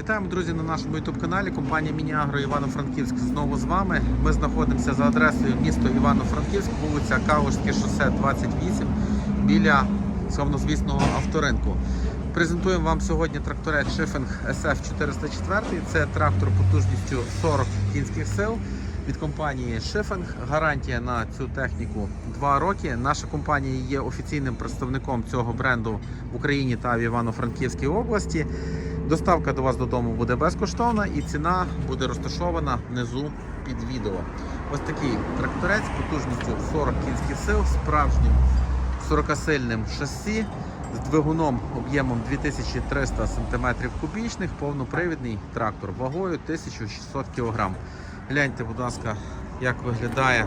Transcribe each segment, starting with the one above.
Вітаємо, друзі, на нашому youtube каналі. Компанія Мініагро Івано-Франківськ знову з вами. Ми знаходимося за адресою місто Івано-Франківськ, вулиця Калужське шосе 28 біля славнозвісного авторинку. Презентуємо вам сьогодні тракторець Шифинг SF404. Це трактор потужністю 40 кінських сил від компанії Шифинг. Гарантія на цю техніку 2 роки. Наша компанія є офіційним представником цього бренду в Україні та в Івано-Франківській області. Доставка до вас додому буде безкоштовна і ціна буде розташована внизу під відео. Ось такий тракторець потужністю 40 кінських сил, справжнім 40-сильним шасі з двигуном об'ємом 2300 см кубічних, повнопривідний трактор вагою 1600 кг. Гляньте, будь ласка, як виглядає.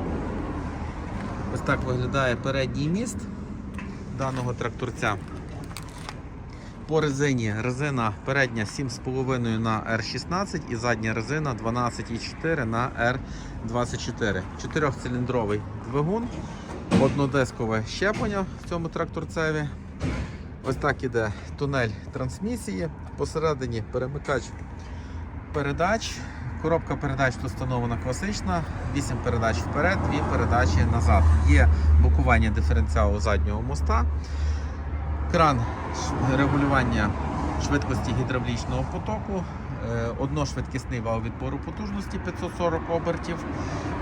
Ось так виглядає передній міст даного тракторця. По резині резина передня 7,5 на R16 і задня резина 12,4 на R24. Чотирьохциліндровий двигун, однодискове щеплення в цьому тракторцеві. Ось так іде тунель трансмісії. Посередині перемикач передач. Коробка передач тут встановлена класична, 8 передач вперед, 2 передачі назад. Є блокування диференціалу заднього моста кран регулювання швидкості гідравлічного потоку, е, одношвидкісний вал відбору потужності 540 обертів,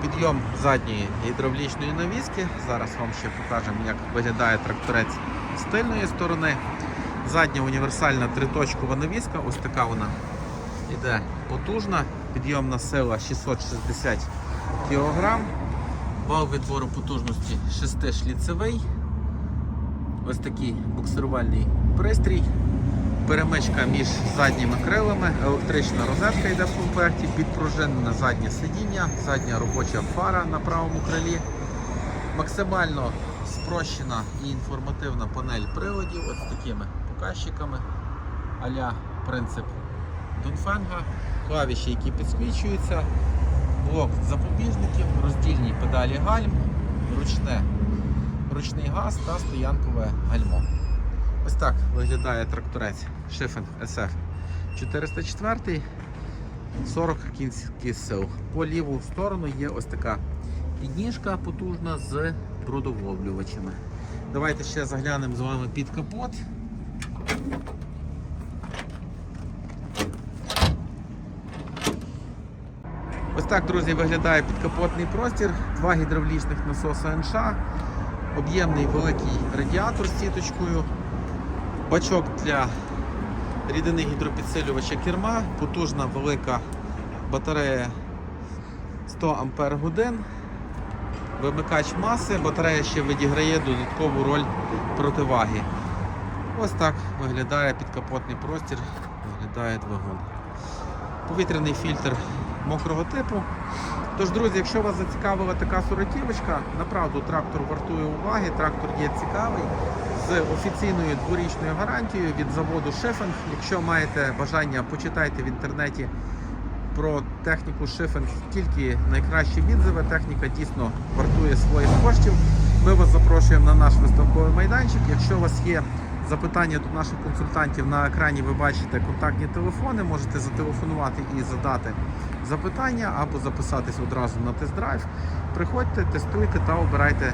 підйом задньої гідравлічної навіски. Зараз вам ще покажемо, як виглядає тракторець з тильної сторони. Задня універсальна триточкова навіска, ось така вона іде потужна, підйомна сила 660 кг. Вал відбору потужності 6-шліцевий. Ось такий буксирувальний пристрій. Перемичка між задніми крилами, електрична розетка йде в комплекті, підпружинене заднє сидіння, задня робоча фара на правому крилі. Максимально спрощена і інформативна панель приладів ось такими показчиками а-ля принцип Дунфенга, клавіші, які підсвічуються, блок запобіжників, роздільні педалі гальм, ручне ручний газ та стоянкове гальмо. Ось так виглядає тракторець Шифен SF 404 40 кінських сил. По ліву сторону є ось така підніжка потужна з брудовловлювачами. Давайте ще заглянемо з вами під капот. Ось так, друзі, виглядає підкапотний простір. Два гідравлічних насоси НШ, об'ємний великий радіатор з сіточкою, бачок для рідини гідропідсилювача керма, потужна велика батарея 100 Ампер вимикач маси, батарея ще відіграє додаткову роль противаги. Ось так виглядає підкапотний простір, виглядає двигун. Повітряний фільтр мокрого типу. Тож, друзі, якщо вас зацікавила така сороківочка, направду трактор вартує уваги, трактор є цікавий з офіційною дворічною гарантією від заводу Шифинг. Якщо маєте бажання, почитайте в інтернеті про техніку Шифинг, тільки найкращі відзиви. Техніка дійсно вартує своїх коштів. Ми вас запрошуємо на наш виставковий майданчик. Якщо у вас є запитання до наших консультантів на екрані, ви бачите контактні телефони, можете зателефонувати і задати запитання або записатись одразу на тест-драйв. Приходьте, тестуйте та обирайте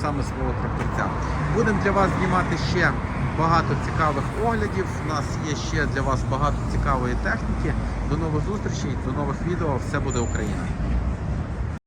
саме свого тракторця. Будемо для вас знімати ще багато цікавих оглядів. У нас є ще для вас багато цікавої техніки. До нових зустрічей, до нових відео. Все буде Україна!